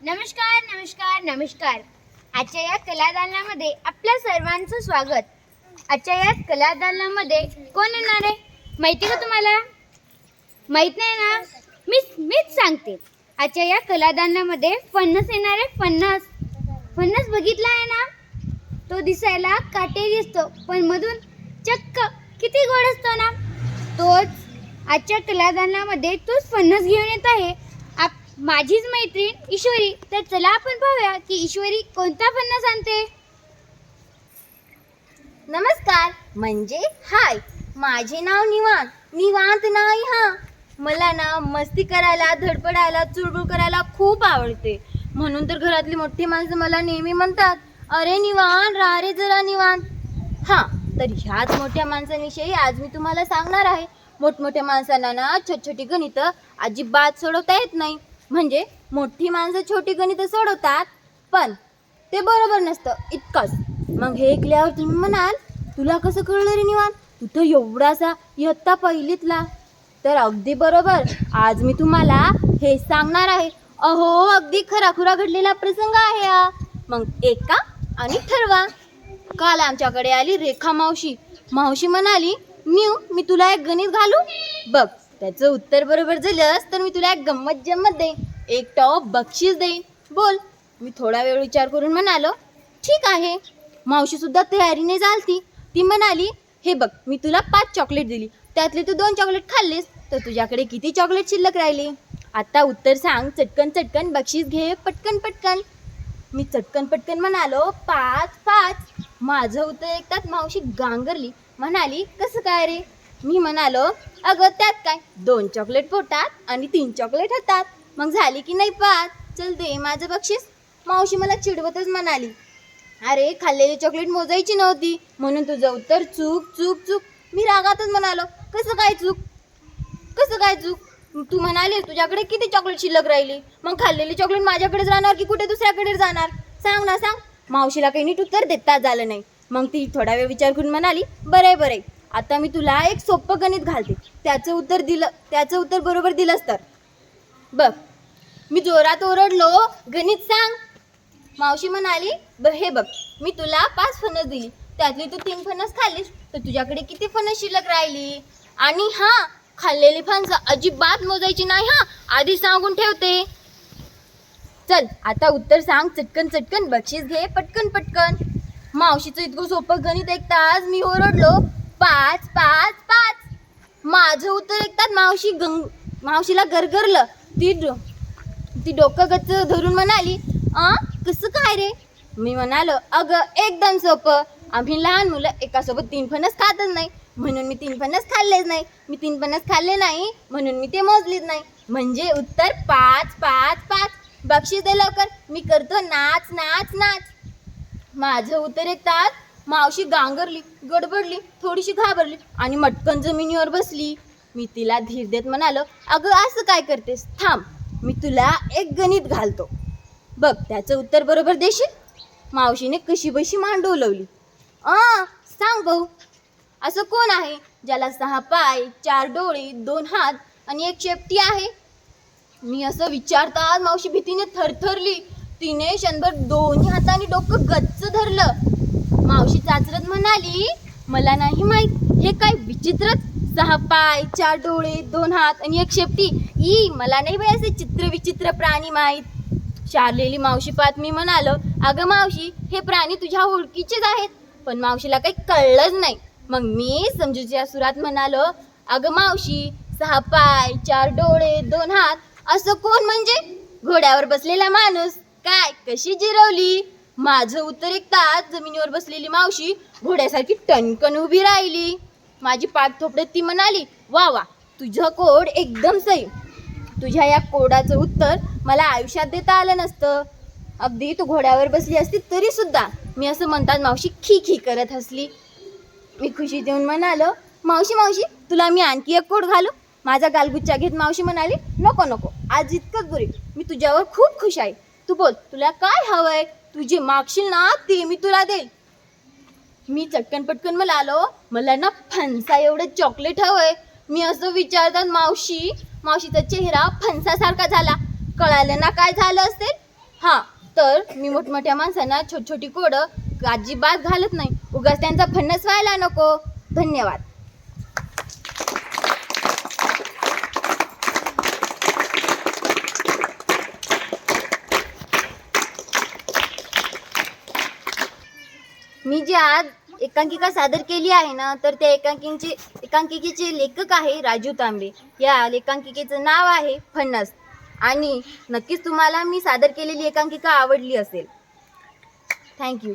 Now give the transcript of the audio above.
नमस्कार नमस्कार नमस्कार. आजच्या या कलादालनामध्ये आपल्या सर्वांचं स्वागत. आजच्या या कलादालनामध्ये कोण येणार आहे? माहिती का तुम्हाला? माहीत नाही ना? मीच मीच सांगते. आजच्या या कलादालनामध्ये फणस येणार आहे फणस फणस बघितला आहे ना? तो दिसायला काटे दिसतो पण मधून चक्क किती गोड असतो ना? तोच आजच्या कलादालनामध्ये तोच फणस घेऊन येत आहे. माझीच मैत्रीण ईश्वरी. तर चला आपण पाहूया की ईश्वरी कोणता फणस सांगते नमस्कार. म्हणजे हाय. माझे नाव निवांत निवांत नाही हा. मला ना मस्ती करायला धडपडायला चुळबुळ करायला खूप आवडते. म्हणून तर घरातली मोठी माणसं मला नेहमी म्हणतात अरे निवांत रा रे जरा निवांत. हां तर ह्याच मोठ्या माणसांविषयी आज मी तुम्हाला सांगणार आहे. मोठमोठ्या माणसांना ना छोट छोटी गणितं अजिबात सोडवता येत नाही. म्हणजे मोठी माणसं छोटी गणितं सोडवतात पण ते बरोबर नसतं इतकंच. मग हे ऐकल्यावर तुम्ही म्हणाल तुला कसं कळलं रे निवान तू तर एवढासा इयत्ता पहिलीतला. तर अगदी बरोबर आज मी तुम्हाला हे सांगणार आहे. अहो अगदी खराखुरा घडलेला प्रसंग आहे हा. मग एका आणि ठरवा. काल आमच्याकडे आली रेखा मावशी. मावशी म्हणाली न्यू मी तुला एक गणित घालू? बघ. त्याचं उत्तर बरोबर झालंस तर मी तुला एक गंमत जम्मत देईन. एक टॉप बक्षीस देईन. बोल. मी थोडा वेळ विचार करून म्हणालो ठीक आहे. मावशीसुद्धा तयारीने चालती ती म्हणाली हे बघ मी तुला पाच चॉकलेट दिली. त्यातले तू दोन चॉकलेट खाल्लीस तर तुझ्याकडे किती चॉकलेट शिल्लक राहिली? आता उत्तर सांग चटकन चटकन बक्षीस घे पटकन पटकन. मी चटकन पटकन म्हणालो पाच पाच. माझं उत्तर ऐकतात मावशी गांगरली. म्हणाली कसं काय रे? मी म्हणालो अगं त्यात काय? दोन चॉकलेट पोटात आणि तीन चॉकलेट हातात. मग झाली की नाही पाच चल दे माझं बक्षीस. मावशी मला चिडवतच म्हणाली अरे खाल्लेली चॉकलेट मोजायची नव्हती. म्हणून तुझं उत्तर चूक चूक चूक. मी रागातच म्हणालो कसं काय चूक? कसं काय चूक? तू म्हणाली तुझ्याकडे किती चॉकलेट शिल्लक राहिली? मग खाल्लेली चॉकलेट माझ्याकडेच राहणार की कुठे दुसऱ्याकडे जाणार? सांग ना सांग. मावशीला काही नीट उत्तर देता झालं नाही. मग ती थोडा वेळ विचार करून म्हणाली बरं आहे बरं आहे. आता मी तुला एक सोपं गणित घालते. त्याचं उत्तर दिलं त्याचं उत्तर बरोबर दिलंस तर. बघ मी जोरात ओरडलो गणित सांग. मावशी म्हणाली ब हे बघ मी तुला पाच फणस दिली. त्यातली तू तीन फणस खाल्लीस तर तुझ्याकडे किती फणस शिल्लक राहिली? आणि हा खाल्लेली फणस अजिबात मोजायची नाही हा. आधी सांगून ठेवते. चल आता उत्तर सांग चटकन चटकन बक्षीस घे पटकन पटकन. मावशीचं इतकं सोपं गणित ऐकताच मी ओरडलो. पाच पाच पाच. माझं उत्तर ऐकतात मावशी गंग मावशीला गरगरलं. ती डो ती डोकं गच्च धरून म्हणाली आ कसं काय रे? मी म्हणालो अगं एकदम सोपं. आम्ही लहान मुलं एकासोबत तीन फणस खातच नाही. म्हणून मी तीन फणस खाल्लेच नाही. मी तीन फणस खाल्ले नाही म्हणून मी ते मोजलेच नाही. म्हणजे उत्तर पाच पाच पाच. बक्षीस दे लवकर. मी करतो नाच नाच नाच. माझं उत्तर येतात मावशी गांगरली गडबडली थोडीशी घाबरली आणि मटकन जमिनीवर बसली. मी तिला धीर देत म्हणालो अगं असं काय करतेस? थांब मी तुला एक गणित घालतो. बघ त्याचं उत्तर बरोबर देशील? मावशीने कशी बशी मान डोलवली आ सांग भाऊ असं कोण आहे ज्याला सहा पाय चार डोळे दोन हात आणि एक शेपटी आहे? मी असं विचारतात मावशी भीतीने थरथरली. तिने क्षणभर दोन्ही हाताने डोकं गच्च धरलं. मावशी चाचरत म्हणाली मला नाही माहीत हे काय विचित्रच. सहा पाय चार डोळे दोन हात आणि एक शेपटी. ई मला नाही बाई असे चित्र विचित्र प्राणी माहीत. शारलेली मावशी पाहत मी म्हणालो अगं मावशी हे प्राणी तुझ्या ओळखीचेच आहेत पण मावशीला काही कळलंच नाही. मग मी समजूच्या सुरात म्हणालो अगं मावशी सहा पाय चार डोळे दोन हात असं कोण म्हणजे? घोड्यावर बसलेला माणूस काय कशी जिरवली? माझं उत्तर ऐकताच जमिनीवर बसलेली मावशी घोड्यासारखी टणकन उभी राहिली. माझी पाठ थोपडत ती म्हणाली वा वा तुझं कोड एकदम सही. तुझ्या या कोडाचं उत्तर मला आयुष्यात देता आलं नसतं. अगदी तू घोड्यावर बसली असती तरी सुद्धा मी असं म्हणतात मावशी खी खी करत हसली. मी खुशी देऊन म्हणालो मावशी मावशी तुला मी आणखी एक कोड घालू? माझा गालगुच्चा घेत मावशी म्हणाली नको नको आज इतकंच बुरी मी तुझ्यावर खूप खुश आहे. तू बोल तुला काय हवं आहे तू जे मागशील ना ते मी तुला देईल मी चटकन पटकन मला आलो मला ना फणसा एवढं चॉकलेट हवंय. मी असं विचारतात मावशी मावशीचा चेहरा फणसासारखा झाला. कळालं ना काय झालं असेल? हा तर मी मोठमोठ्या माणसांना छोटी छोटी कोडं अजिबात घालत नाही. उगाच त्यांचा फणस व्हायला नको. धन्यवाद. मी जी आज एकांकिका सादर केली आहे ना तर त्या एकांकिंचे एकांकिकेचे लेखक आहे राजू तांबे. या लेखांकिकेचं नाव आहे फणस आणि नक्कीच तुम्हाला मी सादर केलेली एकांकिका आवडली असेल. थँक्यू